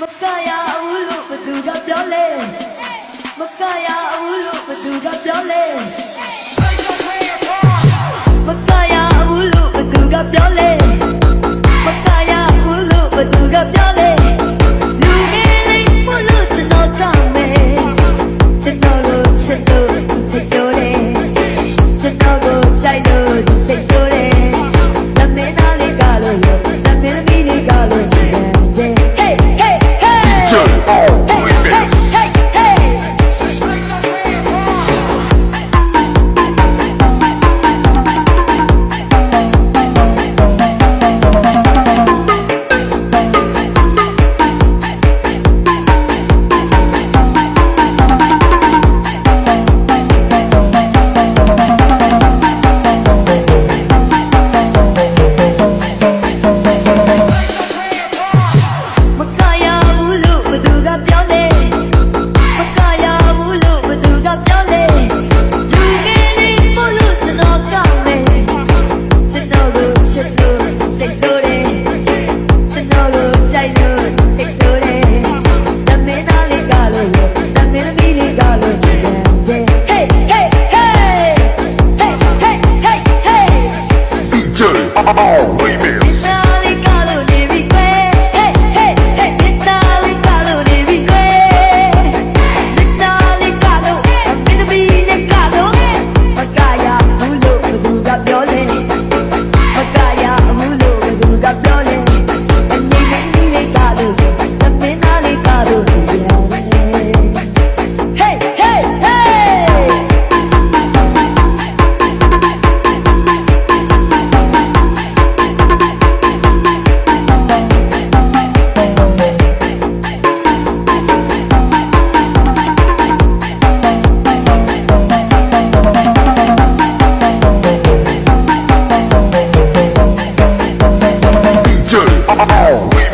မကရဘူးလို့ဘသူကပြောလဲမကရဘူးလို့ဘသူကပြောလဲမကရဘူးလို့ဘသူကပြောလဲ oh, baby. Oh.